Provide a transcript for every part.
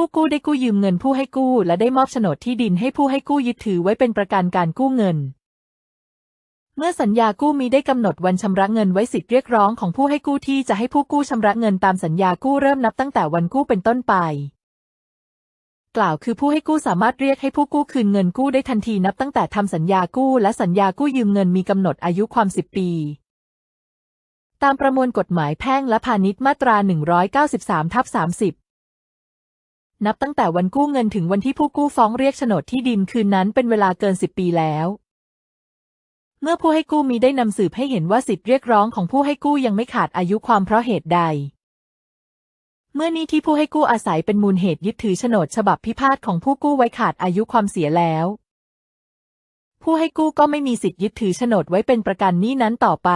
ผู้กู้ได้กู้ยืมเงินผู้ให้กู้และได้มอบโฉนดที่ดินให้ผู้ให้กู้ยึดถือไว้เป็นประกันการกู้เงิน เมื่อสัญญากู้มีได้กำหนดวันชำระเงินไว้สิทธิเรียกร้องของผู้ให้กู้ที่จะให้ผู้กู้ชำระเงินตามสัญญากู้เริ่มนับตั้งแต่วันกู้เป็นต้นไป กล่าวคือผู้ให้กู้สามารถเรียกให้ผู้กู้คืนเงินกู้ได้ทันทีนับตั้งแต่ทำสัญญากู้และสัญญากู้ยืมเงินมีกำหนดอายุความ10ปีตามประมวลกฎหมายแพ่งและพาณิชย์มาตรา 193 ทับ 30 นับตั้งแต่วันกู้เงินถึงวันที่ผู้กู้ฟ้องเรียกโฉนดที่ดินคืนนั้นเป็นเวลาเกิน10ปีแล้ว เมื่อผู้ให้กู้มีได้นำสืบให้เห็นว่าสิทธิเรียกร้องของผู้ให้กู้ยังไม่ขาดอายุความเพราะเหตุใด เมื่อนี้ที่ผู้ให้กู้อาศัยเป็นมูลเหตุยึดถือโฉนดฉบับพิพาทของผู้กู้ไว้ขาดอายุความเสียแล้ว ผู้ให้กู้ก็ไม่มีสิทธิยึดถือโฉนดไว้เป็นประกันหนี้นั้นต่อไป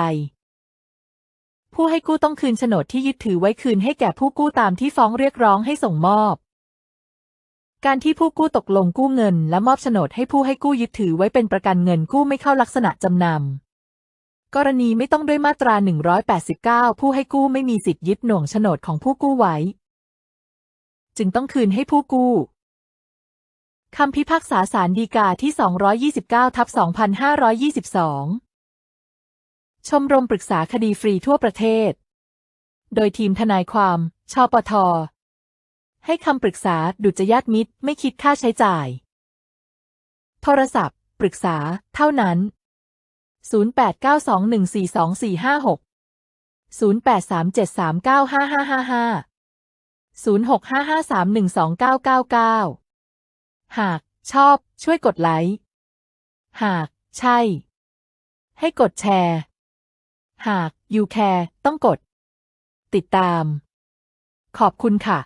ผู้ให้กู้ต้องคืนโฉนดที่ยึดถือไว้คืนให้แก่ผู้กู้ตามที่ฟ้องเรียกร้องให้ส่งมอบ การที่ผู้กู้ตกลงกู้เงิน และมอบโฉนดให้ผู้ให้กู้ยึดถือไว้เป็นประกันเงินกู้ไม่เข้าลักษณะจำนำ กรณีไม่ต้องด้วยมาตรา 189 ผู้ให้กู้ไม่มีสิทธิ์ยึดหน่วงโฉนดของผู้กู้ไว้ จึงต้องคืนให้ผู้กู้คำพิพากษาศาลฎีกาที่ 229 ทับ 2522 ชมรมปรึกษาคดีฟรีทั่วประเทศ โดยทีมทนายความ ชปท ให้คำปรึกษาดุจยาตมิตรไม่คิดค่าใช้จ่าย โทรศัพท์ ปรึกษา เท่านั้น 0892142456 0837395555 0655312999 หากชอบ ช่วยกดไลค์หาก ใช่ ให้กดแชร์ หาก you care ต้องกด ติดตาม ขอบคุณค่ะ